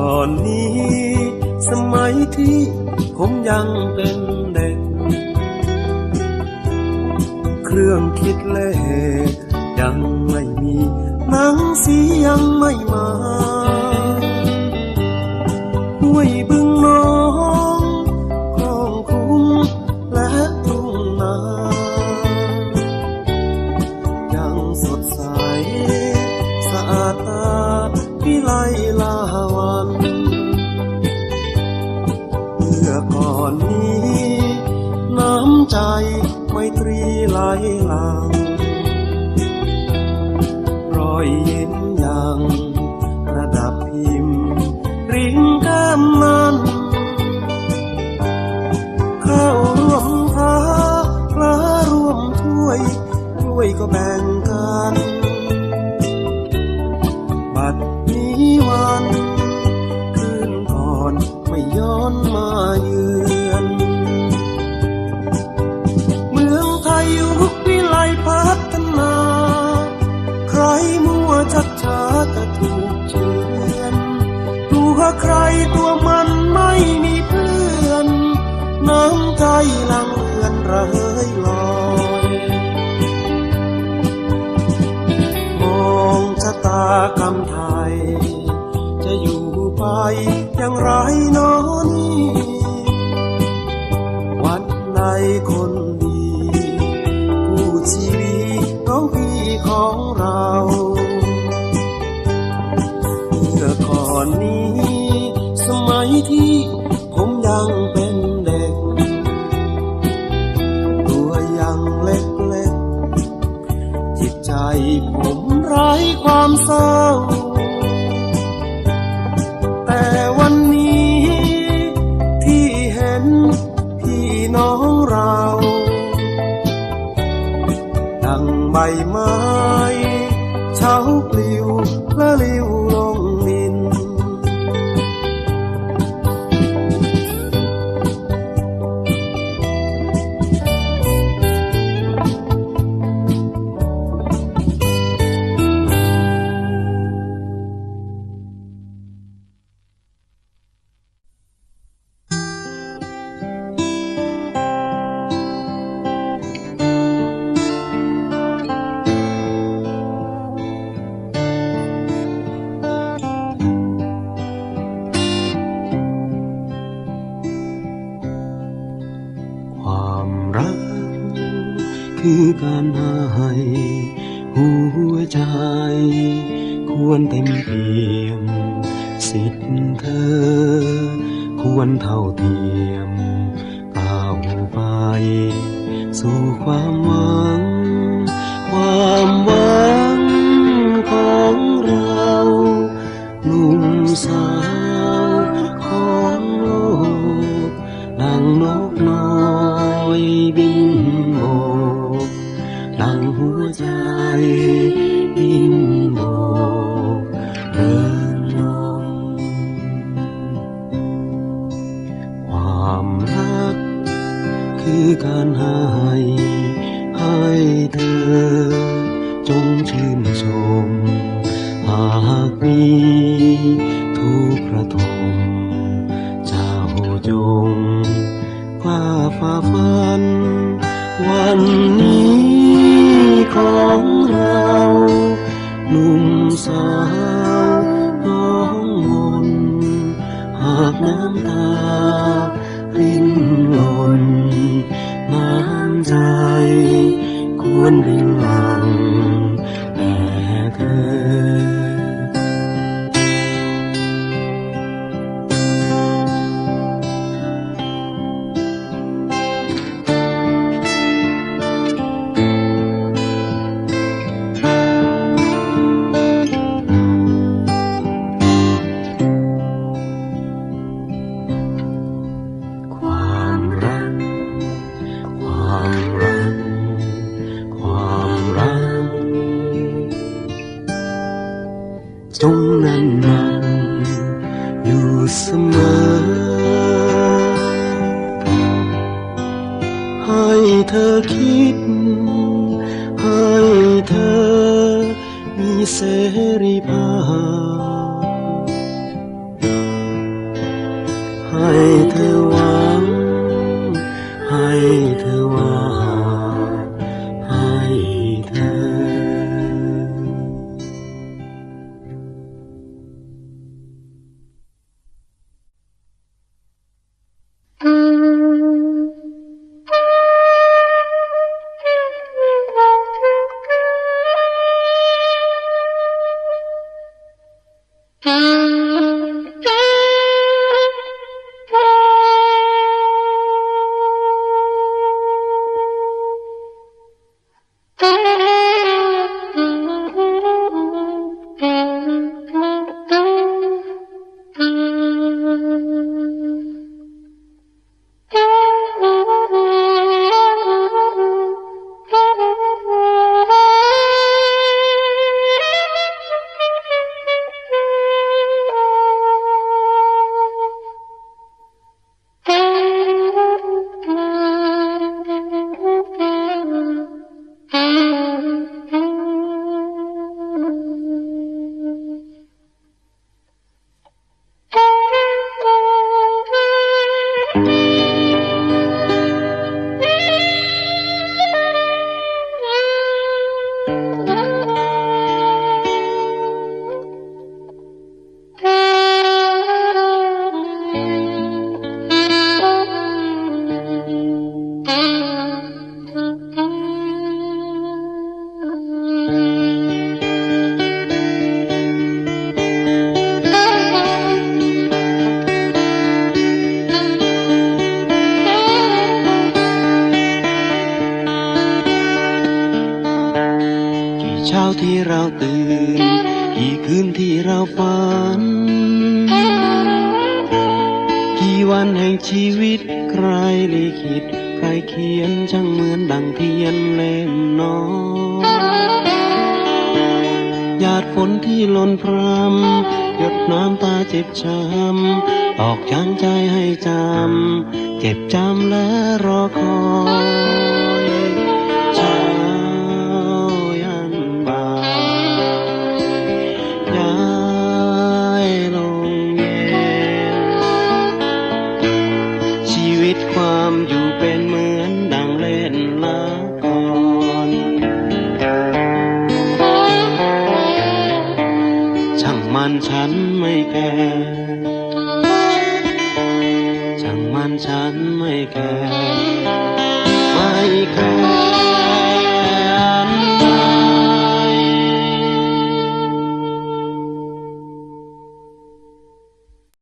ก่อนนี้ สมัยที่ผมยังเป็นเด็ก เครื่องคิดเลขยังไม่มีหนังสียังไม่ หลหลัง รอยยิ้มยังระดับพิมพ์ริมแก้มนั้นเข้าร่วมท้าปลาร่วมถ้วยกล้วยก็แบ่ง ใครตัวมันไม่มีเพื่อน น้ำใจลังเลือนระเหยลอยมองชะตากรรมไทย จะอยู่ไปอย่างไรโนอนี่วันใดคน มัยที่ผมยังเป็น คือการให้หัวใจ ควรเต็มเปี่ยม สิทธิ์เธอ ควรเท่าเทียมก้าวไป สู่ความหวัง ใจบินโบกเดินลงความรักคือการให้ให้เธอ จงชื่นชม หากมีทุกข์ระทมเจ้าจงกล้าฝ่าฟันวัน นี้ของเราหนุ่มสาวน้องมน ตรงนั้นมันอยู่เสมอ ให้เธอคิด ให้เธอมีเสรีภาพ ตื่น กี่คืนที่เราฝัน กี่วันแห่งชีวิตใครลิขิต ใครเขียนช่างเหมือนดังเทียนเล่มน้อยหยาดฝนที่หล่นพรำหยดน้ำตาเจ็บช้ำตอกย้ำใจให้จำ เจ็บจำและรอคอย กจังมันฉันไม่แก่ไม่แก่